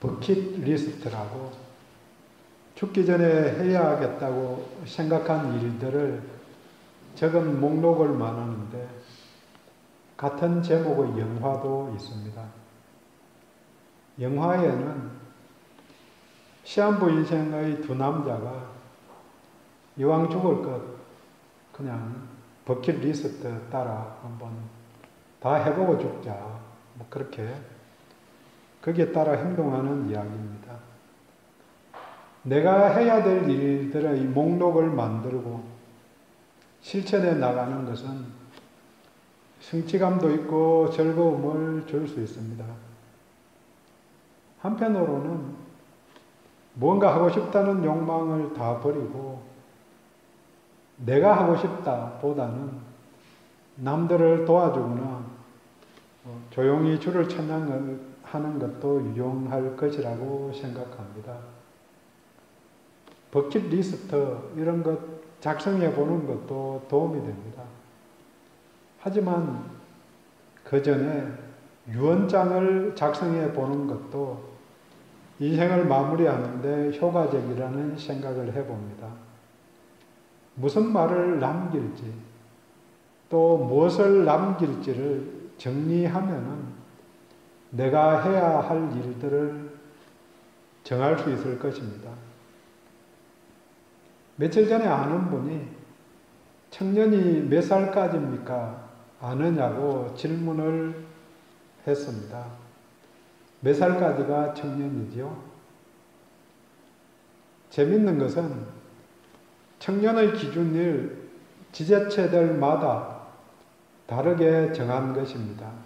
버킷 리스트라고 죽기 전에 해야 하겠다고 생각한 일들을 적은 목록을 말하는데 같은 제목의 영화도 있습니다. 영화에는 시한부 인생의 두 남자가 이왕 죽을 것 그냥 버킷 리스트 따라 한번 다 해보고 죽자. 뭐 그렇게 거기에 따라 행동하는 이야기입니다. 내가 해야 될 일들의 목록을 만들고 실천해 나가는 것은 성취감도 있고 즐거움을 줄 수 있습니다. 한편으로는 뭔가 하고 싶다는 욕망을 다 버리고 내가 하고 싶다 보다는 남들을 도와주거나 어, 조용히 주를 찬양 하는 것도 유용할 것이라고 생각합니다. 버킷 리스트 이런 것 작성해 보는 것도 도움이 됩니다. 하지만 그 전에 유언장을 작성해 보는 것도 인생을 마무리하는데 효과적이라는 생각을 해봅니다. 무슨 말을 남길지 또 무엇을 남길지를 정리하면은 내가 해야 할 일들을 정할 수 있을 것입니다. 며칠 전에 아는 분이 청년이 몇 살까지입니까? 아느냐고 질문을 했습니다. 몇 살까지가 청년이지요? 재밌는 것은 청년의 기준을 지자체들마다 다르게 정한 것입니다.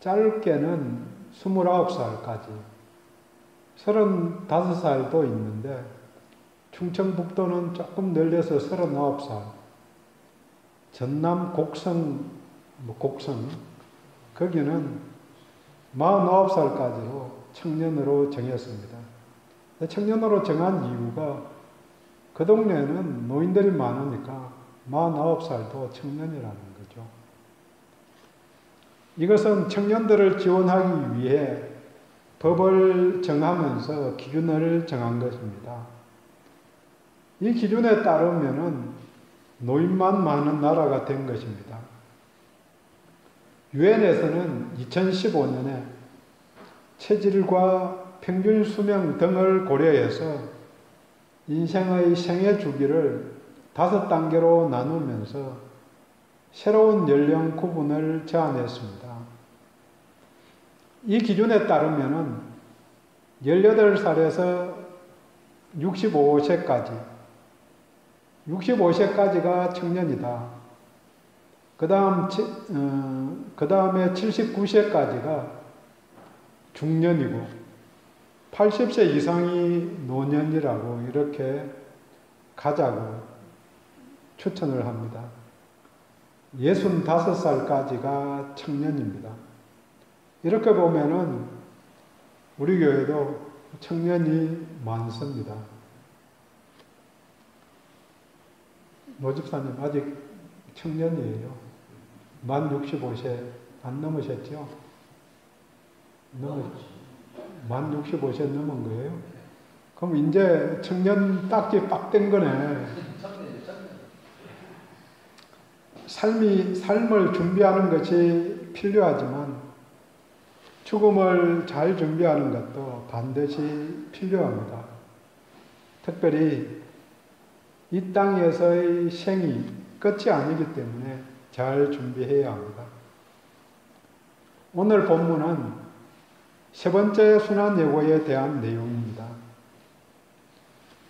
짧게는 29살까지, 35살도 있는데, 충청북도는 조금 늘려서 39살, 전남 곡성, 뭐 곡성, 거기는 49살까지로 청년으로 정했습니다. 청년으로 정한 이유가 그 동네에는 노인들이 많으니까 49살도 청년이라는. 이것은 청년들을 지원하기 위해 법을 정하면서 기준을 정한 것입니다. 이 기준에 따르면은 노인만 많은 나라가 된 것입니다. 유엔에서는 2015년에 체질과 평균 수명 등을 고려해서 인생의 생애 주기를 다섯 단계로 나누면서 새로운 연령 구분을 제안했습니다. 이 기준에 따르면 18살에서 65세까지, 65세까지가 청년이다. 그 다음, 어, 그 다음에 79세까지가 중년이고, 80세 이상이 노년이라고 이렇게 가자고 추천을 합니다. 65살까지가 청년입니다. 이렇게 보면은 우리 교회도 청년이 많습니다. 노 집사님 아직 청년이에요. 만 65세 안 넘으셨죠? 넘으셨죠? 만 65세 넘은 거예요? 그럼 이제 청년 딱지 빡 된 거네. 삶이, 삶을 준비하는 것이 필요하지만 죽음을 잘 준비하는 것도 반드시 필요합니다. 특별히 이 땅에서의 생이 끝이 아니기 때문에 잘 준비해야 합니다. 오늘 본문은 세 번째 순환 예고에 대한 내용입니다.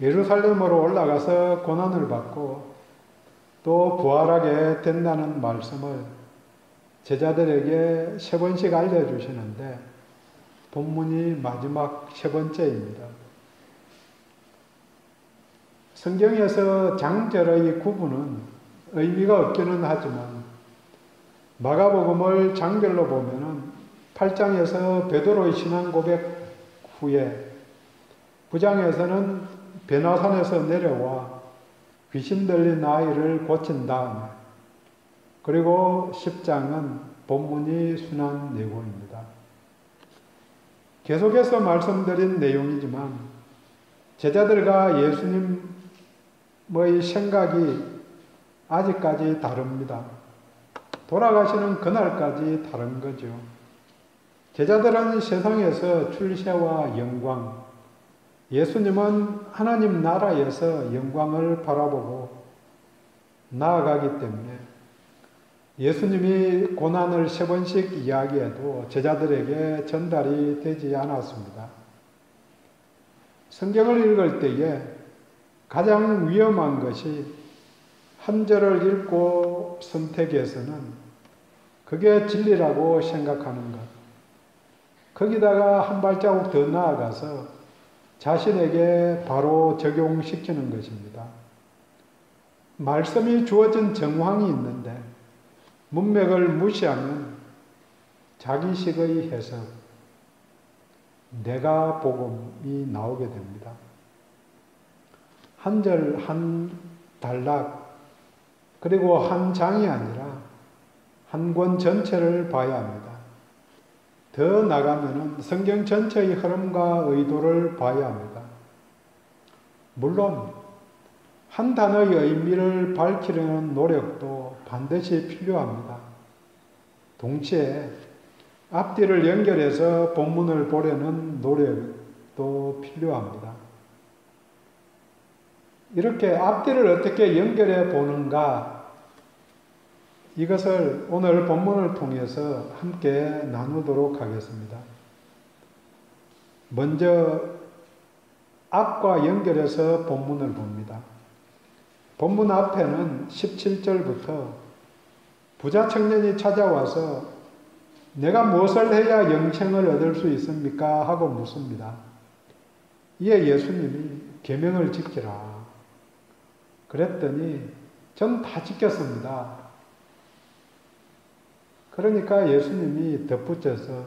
예루살렘으로 올라가서 고난을 받고 또 부활하게 된다는 말씀을 제자들에게 세 번씩 알려주시는데 본문이 마지막 세 번째입니다. 성경에서 장절의 구분은 의미가 없기는 하지만 마가복음을 장별로 보면은 8장에서 베드로의 신앙 고백 후에 9장에서는 베나산에서 내려와 귀신 들린 아이를 고친 다음에 그리고 10장은 본문이 순환 예고입니다. 계속해서 말씀드린 내용이지만 제자들과 예수님의 생각이 아직까지 다릅니다. 돌아가시는 그날까지 다른 거죠. 제자들은 세상에서 출세와 영광, 예수님은 하나님 나라에서 영광을 바라보고 나아가기 때문에 예수님이 고난을 세 번씩 이야기해도 제자들에게 전달이 되지 않았습니다. 성경을 읽을 때에 가장 위험한 것이 한 절을 읽고 선택해서는 그게 진리라고 생각하는 것. 거기다가 한 발자국 더 나아가서 자신에게 바로 적용시키는 것입니다. 말씀이 주어진 정황이 있는데 문맥을 무시하면 자기식의 해석, 내가 복음이 나오게 됩니다. 한 절, 한 단락, 그리고 한 장이 아니라 한 권 전체를 봐야 합니다. 더 나가면은 성경 전체의 흐름과 의도를 봐야 합니다. 물론 한 단어의 의미를 밝히려는 노력도 반드시 필요합니다. 동시에 앞뒤를 연결해서 본문을 보려는 노력도 필요합니다. 이렇게 앞뒤를 어떻게 연결해 보는가 이것을 오늘 본문을 통해서 함께 나누도록 하겠습니다. 먼저 앞과 연결해서 본문을 봅니다. 본문 앞에는 17절부터 부자 청년이 찾아와서 내가 무엇을 해야 영생을 얻을 수 있습니까? 하고 묻습니다. 이에 예수님이 계명을 지키라. 그랬더니 전 다 지켰습니다. 그러니까 예수님이 덧붙여서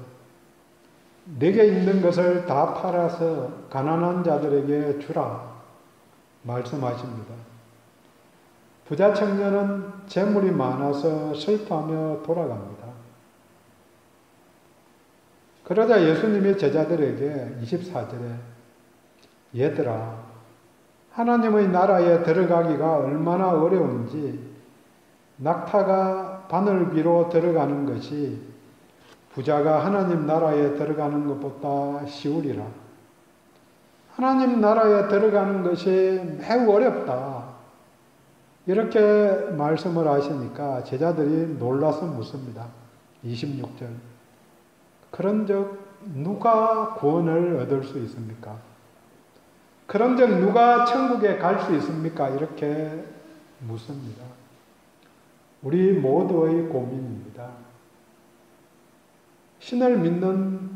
내게 있는 것을 다 팔아서 가난한 자들에게 주라 말씀하십니다. 부자 청년은 재물이 많아서 슬퍼하며 돌아갑니다. 그러자 예수님이 제자들에게 24절에 얘들아 하나님의 나라에 들어가기가 얼마나 어려운지 낙타가 바늘비로 들어가는 것이 부자가 하나님 나라에 들어가는 것보다 쉬우리라. 하나님 나라에 들어가는 것이 매우 어렵다. 이렇게 말씀을 하시니까 제자들이 놀라서 묻습니다. 26절. 그런 적 누가 구원을 얻을 수 있습니까? 그런 적 누가 천국에 갈 수 있습니까? 이렇게 묻습니다. 우리 모두의 고민입니다. 신을 믿는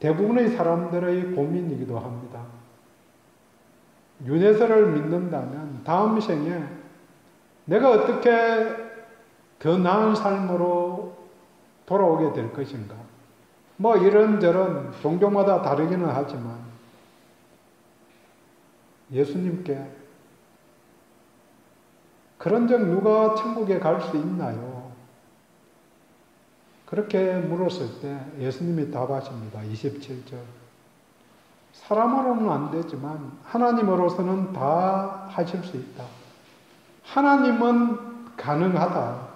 대부분의 사람들의 고민이기도 합니다. 윤회설을 믿는다면 다음 생에 내가 어떻게 더 나은 삶으로 돌아오게 될 것인가. 뭐 이런저런 종교마다 다르기는 하지만 예수님께 그런 적 누가 천국에 갈 수 있나요? 그렇게 물었을 때 예수님이 답하십니다. 27절. 사람으로는 안 되지만 하나님으로서는 다 하실 수 있다. 하나님은 가능하다.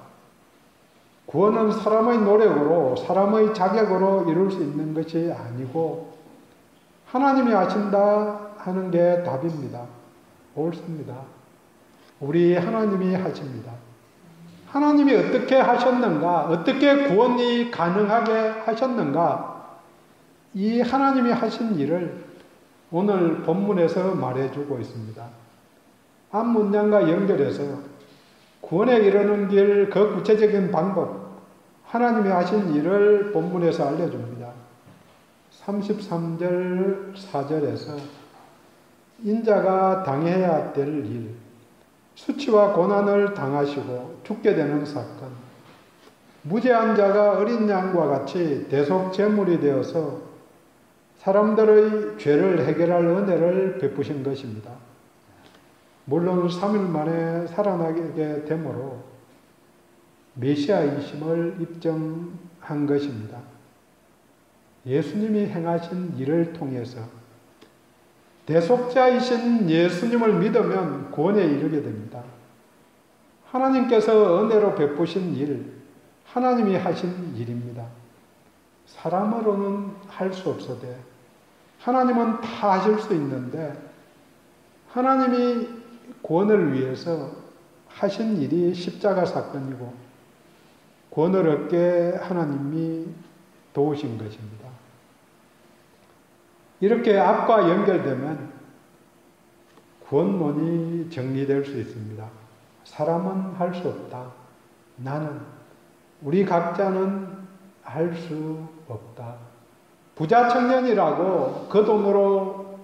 구원은 사람의 노력으로, 사람의 자격으로 이룰 수 있는 것이 아니고 하나님이 하신다 하는 게 답입니다. 옳습니다. 우리 하나님이 하십니다. 하나님이 어떻게 하셨는가, 어떻게 구원이 가능하게 하셨는가, 이 하나님이 하신 일을 오늘 본문에서 말해주고 있습니다. 앞 문장과 연결해서 구원에 이르는 길 그 구체적인 방법, 하나님이 하신 일을 본문에서 알려줍니다. 33절 4절에서 인자가 당해야 될 일, 수치와 고난을 당하시고 죽게 되는 사건, 무죄한 자가 어린 양과 같이 대속 제물이 되어서 사람들의 죄를 해결할 은혜를 베푸신 것입니다. 물론 3일 만에 살아나게 되므로 메시아이심을 입증한 것입니다. 예수님이 행하신 일을 통해서 대속자이신 예수님을 믿으면 구원에 이르게 됩니다. 하나님께서 은혜로 베푸신 일, 하나님이 하신 일입니다. 사람으로는 할 수 없어도 하나님은 다 하실 수 있는데 하나님이 구원을 위해서 하신 일이 십자가 사건이고 구원을 얻게 하나님이 도우신 것입니다. 이렇게 앞과 연결되면 구원론이 정리될 수 있습니다. 사람은 할 수 없다. 나는, 우리 각자는 할 수 없다. 부자 청년이라고 그 돈으로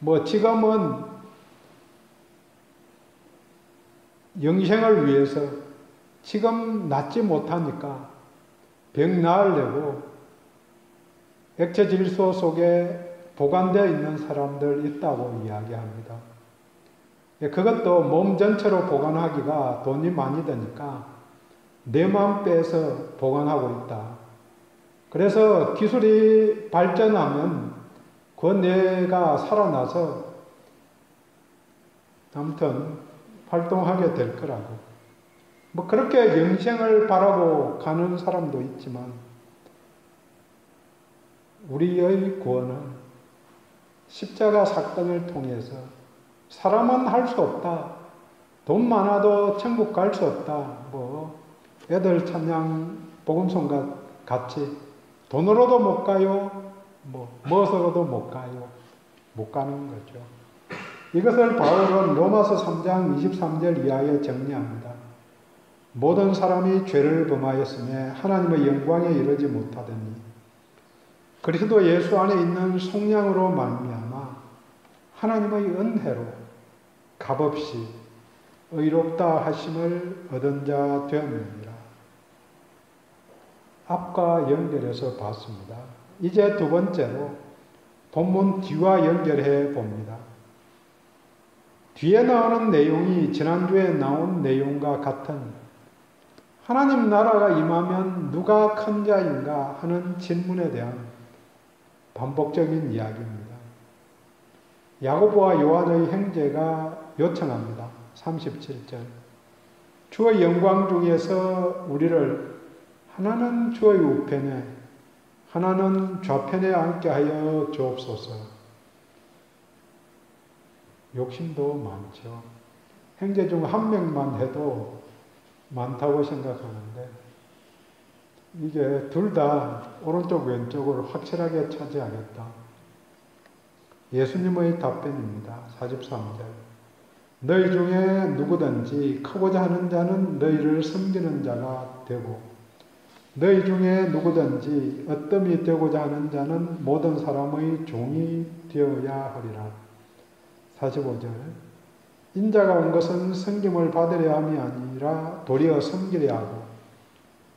뭐 지금은 영생을 위해서 지금 낫지 못하니까 병 나으려고 액체 질소 속에 보관되어 있는 사람들 있다고 이야기합니다. 예, 그것도 몸 전체로 보관하기가 돈이 많이 드니까 뇌만 빼서 보관하고 있다. 그래서 기술이 발전하면 그 뇌가 살아나서 아무튼 활동하게 될 거라고. 뭐 그렇게 영생을 바라고 가는 사람도 있지만 우리의 구원은 십자가 사건을 통해서 사람은 할 수 없다. 돈 많아도 천국 갈 수 없다. 뭐 애들 찬양 복음송과 같이 돈으로도 못 가요. 뭐 무엇으로도 못 가요. 못 가는 거죠. 이것을 바울은 로마서 3장 23절 이하에 정리합니다. 모든 사람이 죄를 범하였음에 하나님의 영광에 이르지 못하더니 그리스도 예수 안에 있는 속량으로 말미암아 하나님의 은혜로 값없이 의롭다 하심을 얻은 자 되었느니라. 앞과 연결해서 봤습니다. 이제 두 번째로 본문 뒤와 연결해 봅니다. 뒤에 나오는 내용이 지난주에 나온 내용과 같은 하나님 나라가 임하면 누가 큰 자인가 하는 질문에 대한 반복적인 이야기입니다. 야고보와 요한의 형제가 요청합니다. 37절. 주의 영광 중에서 우리를 하나는 주의 우편에 하나는 좌편에 앉게 하여 주옵소서. 욕심도 많죠. 형제 중 한 명만 해도 많다고 생각하는데 이게 둘 다 오른쪽 왼쪽을 확실하게 차지하겠다. 예수님의 답변입니다. 43절. 너희 중에 누구든지 크고자 하는 자는 너희를 섬기는 자가 되고 너희 중에 누구든지 어뜸이 되고자 하는 자는 모든 사람의 종이 되어야 하리라. 45절. 인자가 온 것은 섬김을 받으려 함이 아니라 도리어 섬기려 하고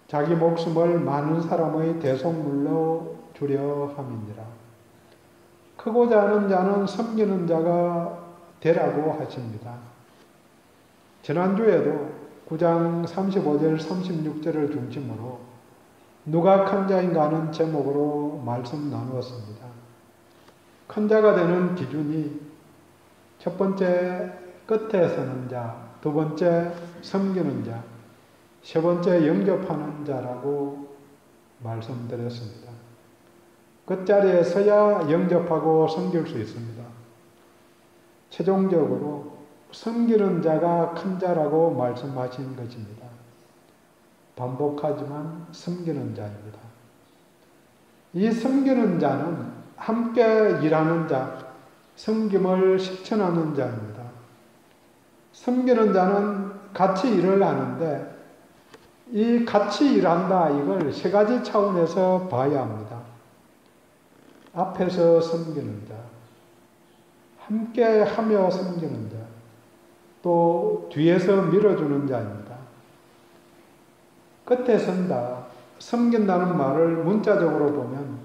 자기 목숨을 많은 사람의 대속물로 주려 함이니라. 크고자 하는 자는 섬기는 자가 되라고 하십니다. 지난주에도 9장 35절 36절을 중심으로 누가 큰 자인가 하는 제목으로 말씀 나누었습니다. 큰 자가 되는 기준이 첫 번째 끝에 서는 자, 두 번째 섬기는 자, 세 번째 영접하는 자라고 말씀드렸습니다. 끝자리에 서야 영접하고 섬길 수 있습니다. 최종적으로 섬기는 자가 큰 자라고 말씀하신 것입니다. 반복하지만 섬기는 자입니다. 이 섬기는 자는 함께 일하는 자, 섬김을 실천하는 자입니다. 섬기는 자는 같이 일을 하는데 이 같이 일한다 이걸 세 가지 차원에서 봐야 합니다. 앞에서 섬기는 자, 함께 하며 섬기는 자, 또 뒤에서 밀어주는 자입니다. 끝에 선다, 섬긴다는 말을 문자적으로 보면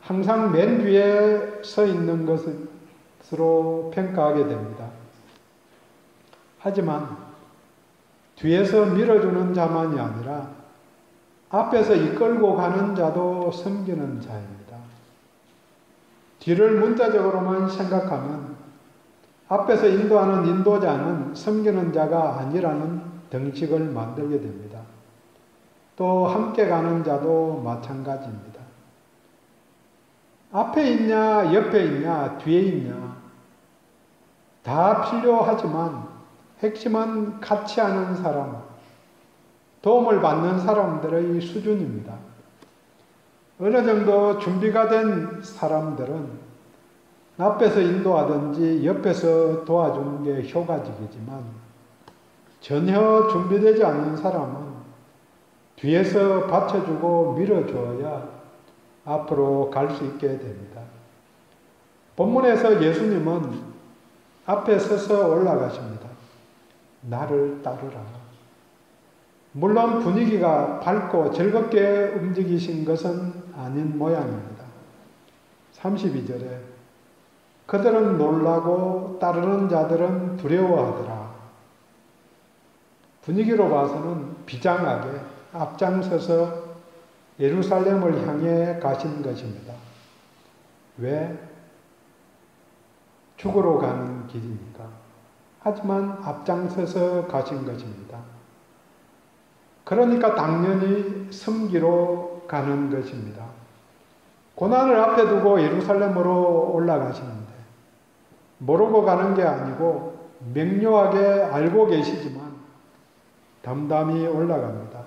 항상 맨 뒤에 서 있는 것으로 평가하게 됩니다. 하지만 뒤에서 밀어주는 자만이 아니라 앞에서 이끌고 가는 자도 섬기는 자입니다. 뒤를 문자적으로만 생각하면 앞에서 인도하는 인도자는 섬기는 자가 아니라는 등식을 만들게 됩니다. 또 함께 가는 자도 마찬가지입니다. 앞에 있냐, 옆에 있냐, 뒤에 있냐, 다 필요하지만 핵심은 같이 하는 사람, 도움을 받는 사람들의 수준입니다. 어느 정도 준비가 된 사람들은 앞에서 인도하든지 옆에서 도와주는 게 효과적이지만 전혀 준비되지 않은 사람은 뒤에서 받쳐주고 밀어줘야 앞으로 갈 수 있게 됩니다. 본문에서 예수님은 앞에 서서 올라가십니다. 나를 따르라. 물론 분위기가 밝고 즐겁게 움직이신 것은 아닌 모양입니다. 32절에 그들은 놀라고 따르는 자들은 두려워하더라. 분위기로 봐서는 비장하게 앞장서서 예루살렘을 향해 가신 것입니다. 왜? 죽으러 가는 길이니까. 하지만 앞장서서 가신 것입니다. 그러니까 당연히 섬기로 가는 것입니다. 고난을 앞에 두고 예루살렘으로 올라가시는데 모르고 가는 게 아니고 명료하게 알고 계시지만 담담히 올라갑니다.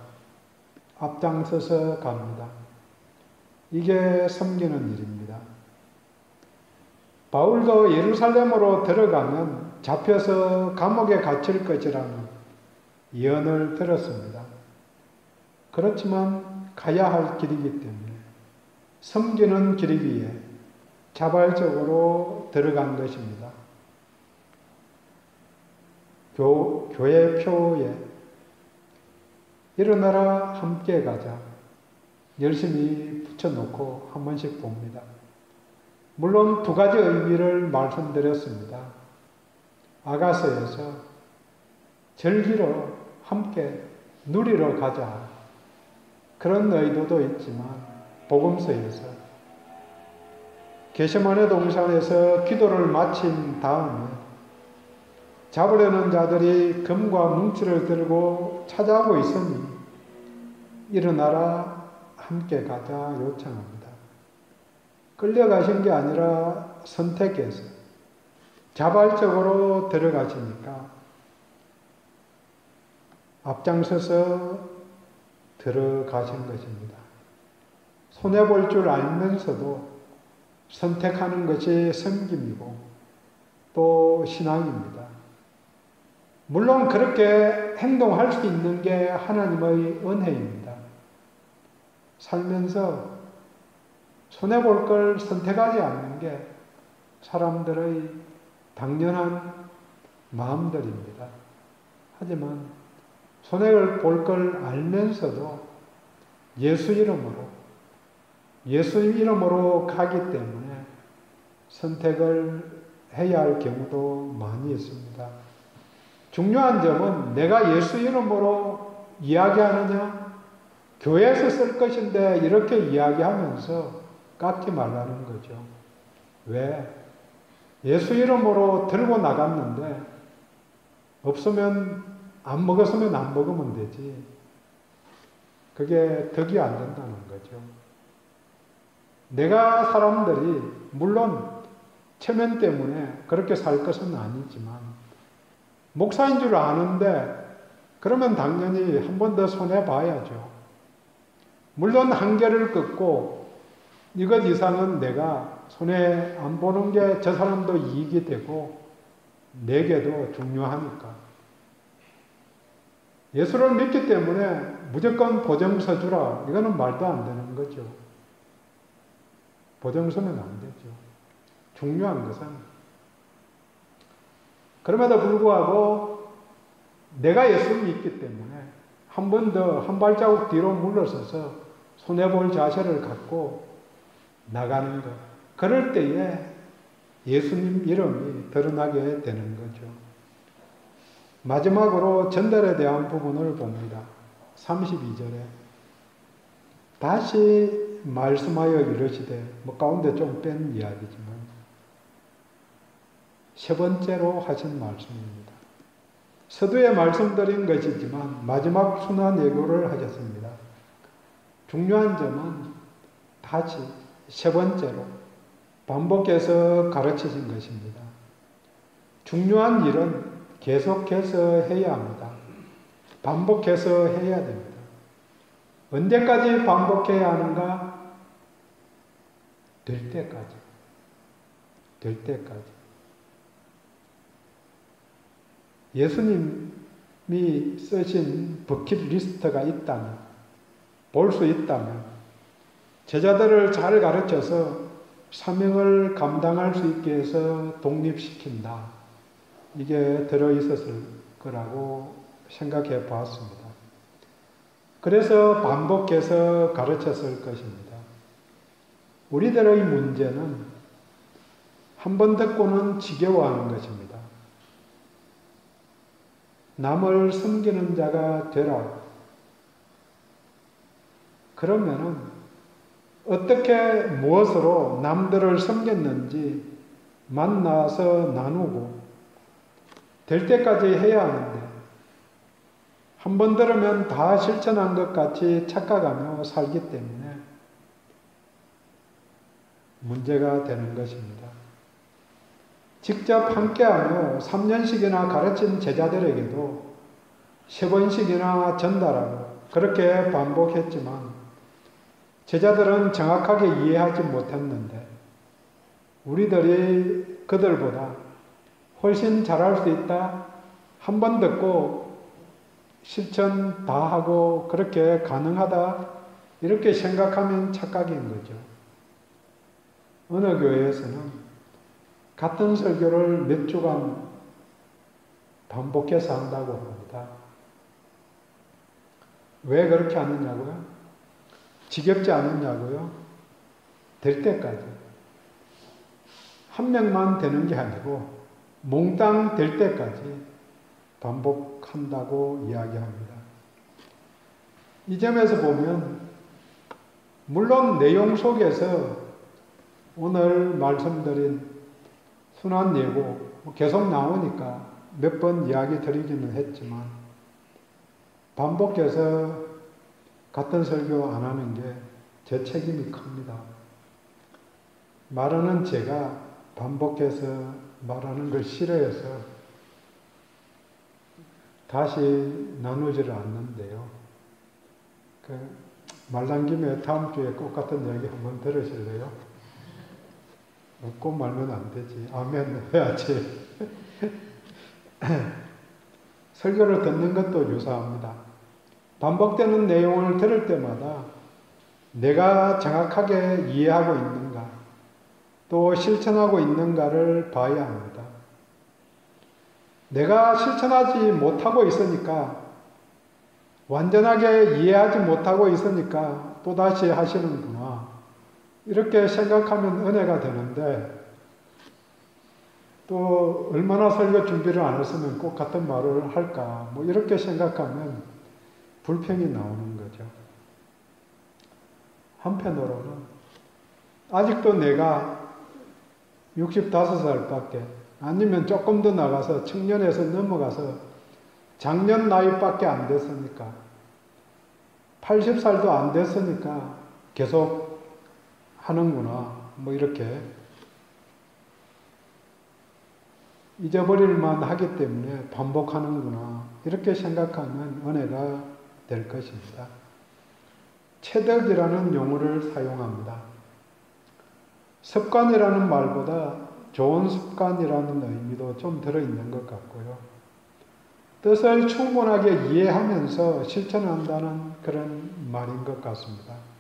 앞장서서 갑니다. 이게 섬기는 일입니다. 바울도 예루살렘으로 들어가면 잡혀서 감옥에 갇힐 것이라는 예언을 들었습니다. 그렇지만 가야 할 길이기 때문에 섬기는 길이기에 자발적으로 들어간 것입니다. 교, 교회 표에 일어나라 함께 가자. 열심히 붙여놓고 한 번씩 봅니다. 물론 두 가지 의미를 말씀드렸습니다. 아가서에서 절기로 함께 누리러 가자. 그런 의도도 있지만 복음서에서 게시만의 동산에서 기도를 마친 다음에 잡으려는 자들이 금과 뭉치를 들고 찾아오고 있으니 일어나라 함께 가자 요청합니다. 끌려가신 게 아니라 선택해서 자발적으로 들어가시니까 앞장서서 들어가신 것입니다. 손해볼 줄 알면서도 선택하는 것이 섬김이고 또 신앙입니다. 물론 그렇게 행동할 수 있는 게 하나님의 은혜입니다. 살면서 손해볼 걸 선택하지 않는 게 사람들의 당연한 마음들입니다. 하지만 손해를 볼 걸 알면서도 예수 이름으로, 예수 이름으로 가기 때문에 선택을 해야 할 경우도 많이 있습니다. 중요한 점은 내가 예수 이름으로 이야기하느냐, 교회에서 쓸 것인데 이렇게 이야기하면서 깎지 말라는 거죠. 왜? 예수 이름으로 들고 나갔는데 없으면 안 먹었으면 안 먹으면 되지. 그게 덕이 안 된다는 거죠. 내가 사람들이 물론 체면 때문에 그렇게 살 것은 아니지만 목사인 줄 아는데 그러면 당연히 한 번 더 손해 봐야죠. 물론 한계를 끊고 이것 이상은 내가 손해 안 보는 게 저 사람도 이익이 되고 내게도 중요하니까. 예수를 믿기 때문에 무조건 보증서 주라. 이거는 말도 안 되는 거죠. 보증서는 안 되죠. 중요한 것은 그럼에도 불구하고 내가 예수를 믿기 때문에 한 번 더 한 발자국 뒤로 물러서서 손해볼 자세를 갖고 나가는 것. 그럴 때에 예수님 이름이 드러나게 되는 거죠. 마지막으로 전달에 대한 부분을 봅니다. 32절에 다시 말씀하여 이르시되 뭐 가운데 좀 뺀 이야기지만 세 번째로 하신 말씀입니다. 서두에 말씀드린 것이지만 마지막 순환 예고를 하셨습니다. 중요한 점은 다시 세 번째로 반복해서 가르치신 것입니다. 중요한 일은 계속해서 해야 합니다. 반복해서 해야 됩니다. 언제까지 반복해야 하는가? 될 때까지. 될 때까지. 예수님이 쓰신 버킷리스트가 있다면, 볼 수 있다면, 제자들을 잘 가르쳐서 사명을 감당할 수 있게 해서 독립시킨다. 이게 들어있었을 거라고 생각해 보았습니다. 그래서 반복해서 가르쳤을 것입니다. 우리들의 문제는 한 번 듣고는 지겨워하는 것입니다. 남을 섬기는 자가 되라. 그러면은 어떻게 무엇으로 남들을 섬겼는지 만나서 나누고 될 때까지 해야 하는데 한 번 들으면 다 실천한 것 같이 착각하며 살기 때문에 문제가 되는 것입니다. 직접 함께하며 3년씩이나 가르친 제자들에게도 세 번씩이나 전달하고 그렇게 반복했지만 제자들은 정확하게 이해하지 못했는데 우리들이 그들보다 훨씬 잘할 수 있다. 한 번 듣고 실천 다 하고 그렇게 가능하다. 이렇게 생각하면 착각인 거죠. 어느 교회에서는 같은 설교를 몇 주간 반복해서 한다고 합니다. 왜 그렇게 하느냐고요? 지겹지 않느냐고요? 될 때까지. 한 명만 되는 게 아니고 몽땅 될 때까지 반복한다고 이야기합니다. 이 점에서 보면 물론 내용 속에서 오늘 말씀드린 순환 예고 뭐 계속 나오니까 몇 번 이야기 드리기는 했지만 반복해서 같은 설교 안 하는 게 제 책임이 큽니다. 말하는 제가 반복해서 말하는 걸 싫어해서 다시 나누지를 않는데요. 그, 말 남김에 다음 주에 꼭 같은 이야기 한번 들으실래요? 웃고 말면 안 되지. 아멘 해야지. 설교를 듣는 것도 유사합니다. 반복되는 내용을 들을 때마다 내가 정확하게 이해하고 있는가, 또 실천하고 있는가를 봐야 합니다. 내가 실천하지 못하고 있으니까, 완전하게 이해하지 못하고 있으니까 또다시 하시는구나. 이렇게 생각하면 은혜가 되는데, 또 얼마나 설교 준비를 안 했으면 꼭 같은 말을 할까, 뭐 이렇게 생각하면 불평이 나오는 거죠. 한편으로는 아직도 내가 65살밖에 아니면 조금 더 나가서 청년에서 넘어가서 작년 나이밖에 안 됐으니까 80살도 안 됐으니까 계속 하는구나. 뭐 이렇게 잊어버릴 만 하기 때문에 반복하는구나. 이렇게 생각하면 은혜가 될 것입니다. 체덕이라는 용어를 사용합니다. 습관이라는 말보다 좋은 습관이라는 의미도 좀 들어있는 것 같고요. 뜻을 충분하게 이해하면서 실천한다는 그런 말인 것 같습니다.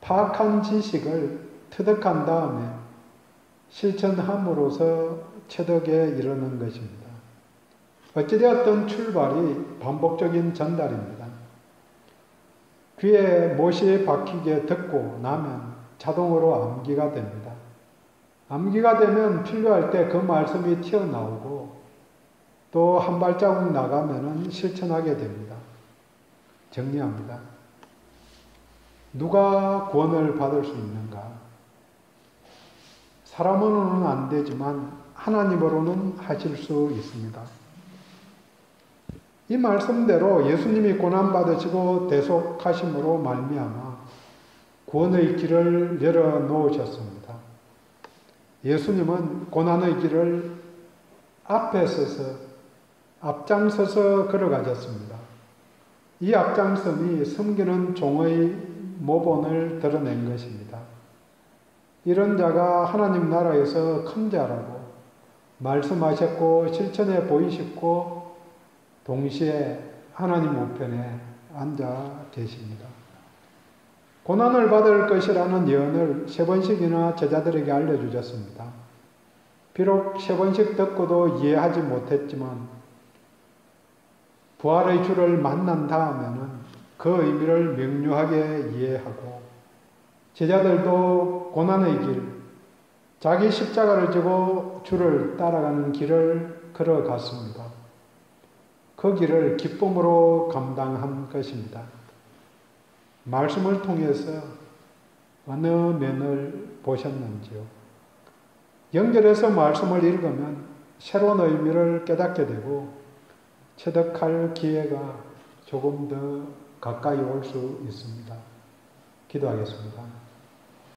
파악한 지식을 터득한 다음에 실천함으로써 체득에 이르는 것입니다. 어찌되었든 출발이 반복적인 전달입니다. 귀에 못이 박히게 듣고 나면 자동으로 암기가 됩니다. 암기가 되면 필요할 때 그 말씀이 튀어나오고 또 한 발자국 나가면 실천하게 됩니다. 정리합니다. 누가 구원을 받을 수 있는가? 사람으로는 안 되지만 하나님으로는 하실 수 있습니다. 이 말씀대로 예수님이 고난 받으시고 대속하심으로 말미암아 구원의 길을 열어 놓으셨습니다. 예수님은 고난의 길을 앞에 서서 앞장서서 걸어가셨습니다. 이 앞장섬이 섬기는 종의 모본을 드러낸 것입니다. 이런 자가 하나님 나라에서 큰 자라고 말씀하셨고 실천해 보이셨고 동시에 하나님 우편에 앉아 계십니다. 고난을 받을 것이라는 예언을 세 번씩이나 제자들에게 알려주셨습니다. 비록 세 번씩 듣고도 이해하지 못했지만 부활의 주를 만난 다음에는 그 의미를 명료하게 이해하고 제자들도 고난의 길, 자기 십자가를 지고 주를 따라가는 길을 걸어갔습니다. 그 길을 기쁨으로 감당한 것입니다. 말씀을 통해서 어느 면을 보셨는지요? 연결해서 말씀을 읽으면 새로운 의미를 깨닫게 되고 체득할 기회가 조금 더 가까이 올 수 있습니다. 기도하겠습니다.